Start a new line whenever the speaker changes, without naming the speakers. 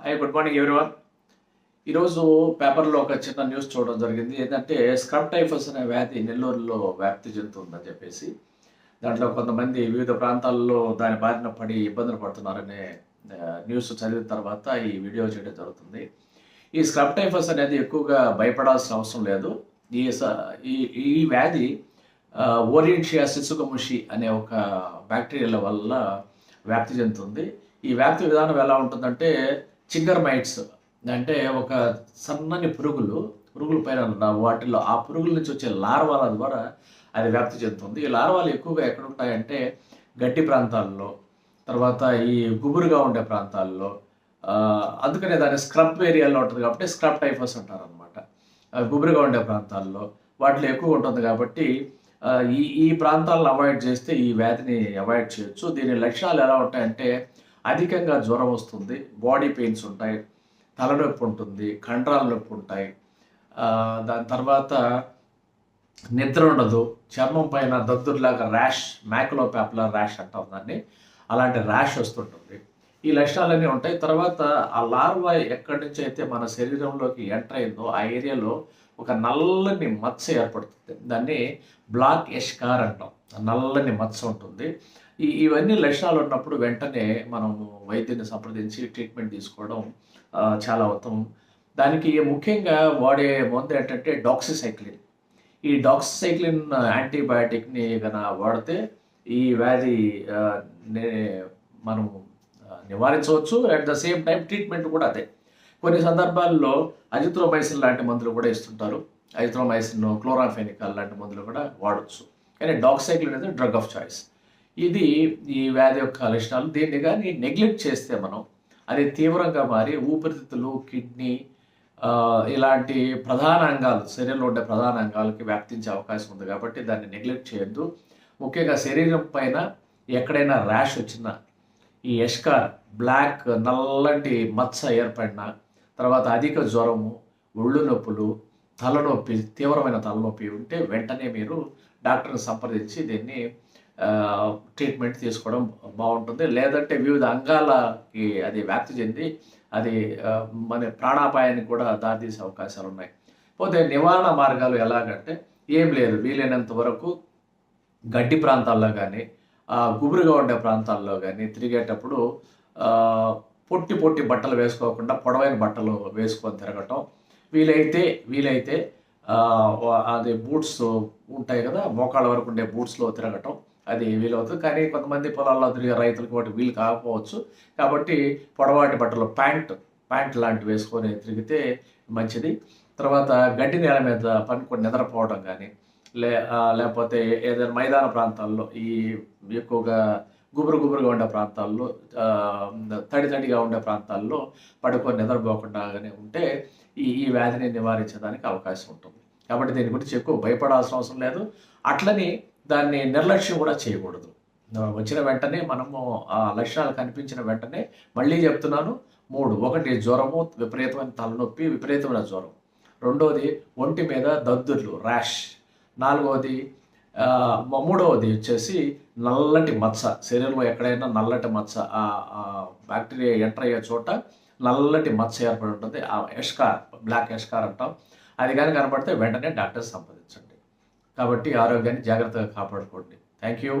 Hi good morning everyone ఈరోజు పేపర్లో ఒక చిన్న న్యూస్ చూడడం జరిగింది. ఏంటంటే స్క్రబ్ టైఫస్ అనే వ్యాధి నెల్లూరులో వ్యాప్తి చెందుతుందని చెప్పేసి దాంట్లో కొంతమంది వివిధ ప్రాంతాల్లో దాని బారిన పడి ఇబ్బందులు పడుతున్నారనే న్యూస్ చదివిన తర్వాత ఈ వీడియో చేయడం జరుగుతుంది. ఈ స్క్రబ్ టైఫస్ అనేది ఎక్కువగా భయపడాల్సిన అవసరం లేదు. ఈ స- ఈ ఈ వ్యాధి ఓరియంషియా శిశుకముషి అనే ఒక బ్యాక్టీరియాల వల్ల వ్యాప్తి చెందుతుంది. ఈ వ్యాప్తి విధానం ఎలా ఉంటుందంటే చిగ్గర్ మైట్స్ అంటే ఒక సన్నని పురుగులు పురుగుల పైన ఉన్న వాటిలో ఆ పురుగుల నుంచి వచ్చే లార్వాల ద్వారా అది వ్యాప్తి చెందుతుంది. ఈ లార్వాలు ఎక్కువగా ఎక్కడ ఉంటాయంటే గడ్డి ప్రాంతాల్లో తర్వాత ఈ గుబురుగా ఉండే ప్రాంతాల్లో అందుకనే దాని స్క్రబ్ ఏరియాలో ఉంటుంది కాబట్టి స్క్రబ్ టైఫస్ అంటారు అనమాట గుబురుగా ఉండే ప్రాంతాల్లో వాటిలో ఎక్కువ ఉంటుంది కాబట్టి ఈ ఈ ప్రాంతాలను అవాయిడ్ చేస్తే ఈ వ్యాధిని అవాయిడ్ చేయొచ్చు. దీని లక్షణాలు ఎలా ఉంటాయంటే అధికంగా జ్వరం వస్తుంది బాడీ పెయిన్స్ ఉంటాయి తలనొప్పి ఉంటుంది కండరాల నొప్పి ఉంటాయి. దాని తర్వాత నిద్ర ఉండదు చర్మం పైన దద్దుర్లాగా ర్యాష్ మ్యాకులో ర్యాష్ అంటాం దాన్ని. అలాంటి ర్యాష్ వస్తుంటుంది. ఈ లక్షణాలన్నీ ఉంటాయి. తర్వాత ఆ లార్వా ఎక్కడి నుంచి అయితే మన శరీరంలోకి ఎంటర్ అయిందో ఆ ఏరియాలో ఒక నల్లని మచ్చ ఏర్పడుతుంది. దాన్ని బ్లాక్ ఎష్కార్ అంటాం. నల్లని మచ్చ ఉంటుంది. ఇవన్నీ లక్షణాలు ఉన్నప్పుడు వెంటనే మనం వైద్యుని సంప్రదించి ట్రీట్మెంట్ తీసుకోవడం చాలా ఉత్తమం. దానికి ముఖ్యంగా వాడే మందు ఏంటంటే డాక్సిసైక్లిన్ ఈ డాక్సిసైక్లిన్ యాంటీబయాటిక్ని కనుక వాడితే ఈ వ్యాధి నే- మనం నివారించవచ్చు. At the same time treatment కూడా అదే. కొన్ని సందర్భాల్లో అజిత్రోమైసిన్ లాంటి మందులు కూడా ఇస్తుంటారు. అజిత్రోమైసిన్ క్లోరాఫెనికల్ లాంటి మందులు కూడా వాడచ్చు. కానీ డాక్సైక్లిన్ అనేది డ్రగ్ ఆఫ్ చాయిస్ ఇది ఈ వ్యాధి యొక్క లక్షణాలు. దీన్ని కానీ నెగ్లెక్ట్ చేస్తే మనం అది తీవ్రంగా మారి ఊపిరితిత్తులు కిడ్నీ ఇలాంటి ప్రధాన అంగాలు శరీరంలో ఉండే ప్రధాన అంగాలకి వ్యాప్తించే అవకాశం ఉంది కాబట్టి దాన్ని నెగ్లెక్ట్ చేయొద్దు. ముఖ్యంగా శరీరం పైన ఎక్కడైనా ర్యాష్ వచ్చినా ఈ ఎష్కార్ బ్లాక్ నల్లటి మచ్చ ఏర్పడిన తర్వాత అధిక జ్వరము ఒళ్ళు నొప్పులు తలనొప్పి తీవ్రమైన తలనొప్పి ఉంటే వెంటనే మీరు డాక్టర్ని సంప్రదించి దీన్ని ట్రీట్మెంట్ తీసుకోవడం బాగుంటుంది. లేదంటే వివిధ అంగాలకి అది వ్యాప్తి చెంది అది మన ప్రాణాపాయానికి కూడా దారితీసే అవకాశాలు ఉన్నాయి. పోతే నివారణ మార్గాలు ఎలాగంటే ఏం లేదు. వీలైనంత వరకు గడ్డి ప్రాంతాల్లో కానీ గుబురుగా ఉండే ప్రాంతాల్లో కానీ తిరిగేటప్పుడు పొట్టి పొట్టి బట్టలు వేసుకోకుండా పొడవైన బట్టలు వేసుకొని తిరగటం. వీలైతే వీలైతే అది బూట్స్ ఉంటాయి కదా మోకాళ్ళ వరకు ఉండే బూట్స్లో తిరగటం. అది వీలవుతుంది. కానీ కొంతమంది పొలాల్లో తిరిగే రైతులకు వాటి వీలు కాకపోవచ్చు. కాబట్టి పొడవాటి బట్టలు ప్యాంట్ ప్యాంట్ లాంటివి వేసుకొని తిరిగితే మంచిది. తర్వాత గడ్డి నేల మీద పనుకొని నిద్రపోవడం కానీ లే లేకపోతే ఏదైనా మైదాన ప్రాంతాల్లో ఈ ఎక్కువగా గుబురు గుబురుగా ఉండే ప్రాంతాల్లో తడి తడిగా ఉండే ప్రాంతాల్లో పడుకొని నిద్రపోకుండా ఉంటే ఈ ఈ వ్యాధిని నివారించడానికి అవకాశం ఉంటుంది. కాబట్టి దీని గురించి ఎక్కువ భయపడాల్సిన అవసరం లేదు. అట్లని దాన్ని నిర్లక్ష్యం కూడా చేయకూడదు. వచ్చిన వెంటనే మనము ఆ లక్షణాలు కనిపించిన వెంటనే మళ్ళీ చెప్తున్నాను. మూడు ఒకటి జ్వరము విపరీతమైన తలనొప్పి విపరీతమైన జ్వరం. రెండవది ఒంటి మీద దద్దుర్లు ర్యాష్. నాలుగవది మూడవది వచ్చేసి నల్లటి మచ్చ. శరీరంలో ఎక్కడైనా నల్లటి మచ్చ ఆ బ్యాక్టీరియా ఎంటర్ అయ్యే చోట నల్లటి మచ్చ ఏర్పడి ఉంటుంది. ఆ ఎష్కార్ బ్లాక్ ఎష్కార్ అంటాం. అది కానీ కనపడితే వెంటనే డాక్టర్ సంప్రదించండి. కాబట్టి ఆరోగ్యాన్ని జాగ్రత్తగా కాపాడుకోండి. Thank you